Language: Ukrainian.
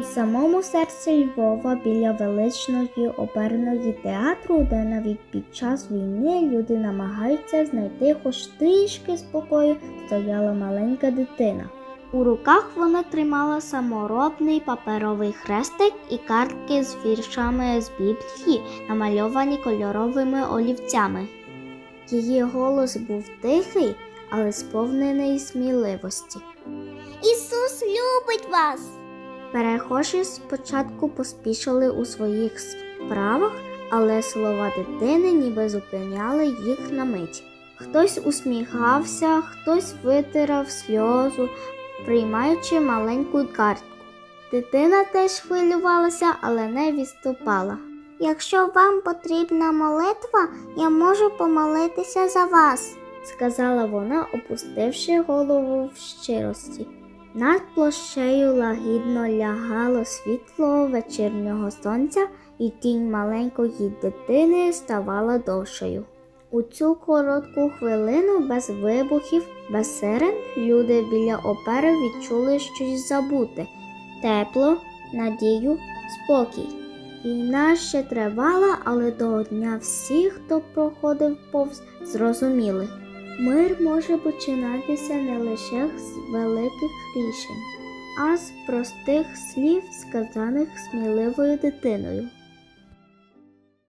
У самому серці Львова біля величної оперної театру, де навіть під час війни люди намагаються знайти хоч трішки спокою, стояла маленька дитина. У руках вона тримала саморобний паперовий хрестик і картки з віршами з Біблії, намальовані кольоровими олівцями. Її голос був тихий, але сповнений сміливості. Ісус любить вас. Перехожі спочатку поспішили у своїх справах, але слова дитини ніби зупиняли їх на мить. Хтось усміхався, хтось витирав сльозу, приймаючи маленьку картку. Дитина теж хвилювалася, але не відступала. Якщо вам потрібна молитва, я можу помолитися за вас. сказала вона, опустивши голову в щирості. Над площею лагідно лягало світло вечірнього сонця, і тінь маленької дитини ставала довшою. У цю коротку хвилину без вибухів, без сирен люди біля опери відчули щось забуте тепло, надію, спокій. Війна ще тривала, але до дня всі, хто проходив повз, зрозуміли. Мир може починатися не лише з великих рішень, а з простих слів, сказаних сміливою дитиною.